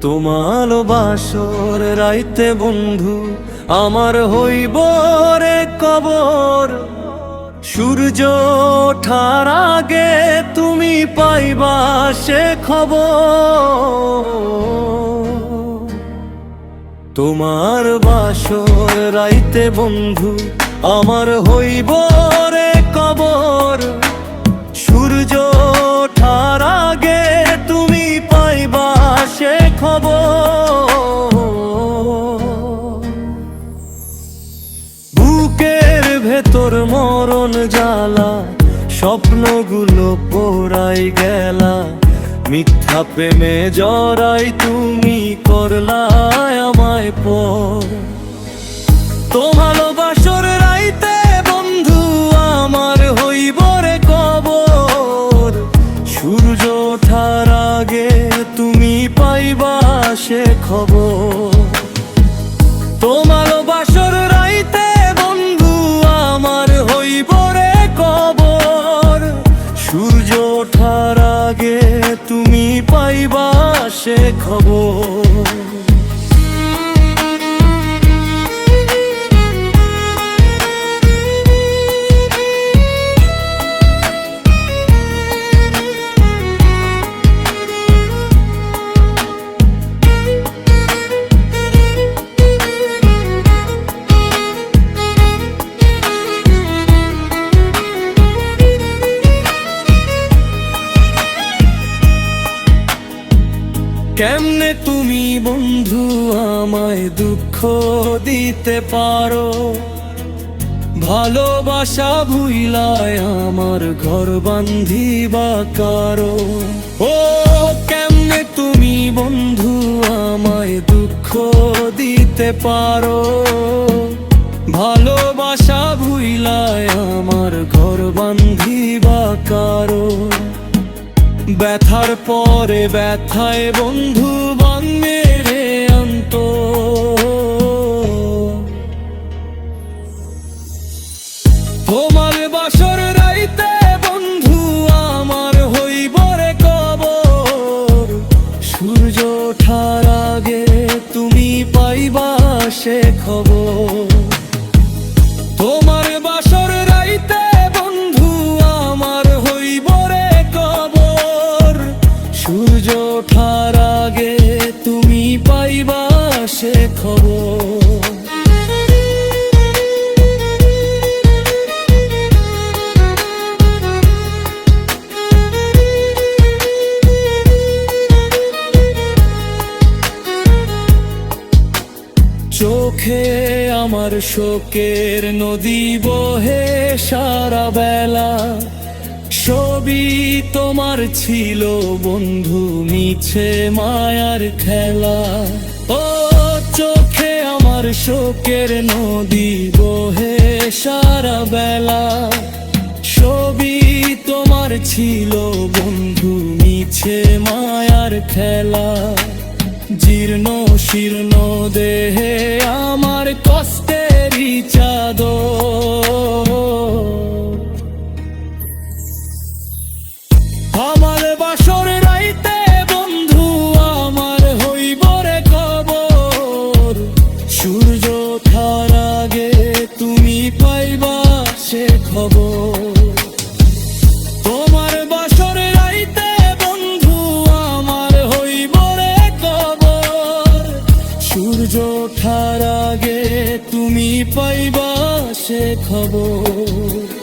তোমার বাসর রাইতে বন্ধু, আমার হইব রে কবর। সূর্য ওঠার আগে তুমি পাইবা সে খবর। তোমার বাসর রাইতে বন্ধু, আমার হইব রে কবর। সূর্য ওঠার আগে ভেতর মরণ জ্বালা, স্বপ্নগুলো পোড়াই গেলা। মিথ্যা প্রেমে জড়াই তুমি করলাই আমায় পর। তো ভালোবাসর রাইতে বন্ধু আমার হইব রে কবর। সূর্য ওঠার আগে তুমি পাইবা সে খবর। তোমার বাসর সূর্য ওঠার আগে তুমি পাইবা সে খবর। কেমনে তুমি বন্ধু আমায় দুঃখ দিতে পারো? ভালোবাসা ভুইলায় আমার ঘর বান্ধিবা কারও? ও, কেমনে তুমি বন্ধু আমায় দুঃখ দিতে পারো? ভালোবাসা ভুইলায় আমার ঘর বান্ধিবা কারও? ব্যথার পরে ব্যথায় বন্ধু বান মেরে অন্ত। তোমার বাসর রাইতে বন্ধু আমার হইব রে সূর্য ওঠার আগে তুমি পাইবা সে খবর। চোখে আমার শোকের নদী বহে সারা বেলা। ছবি তোমার ছিল বন্ধু, মিছে মায়ার খেলা। ও চোখে আমার শোকের নদী বহে সারা বেলা। ছবি তোমার ছিল বন্ধু, মিছে মায়ার খেলা। জীর্ণ শীর্ণ দেহে আমার তুমি পাইবা সে খবর।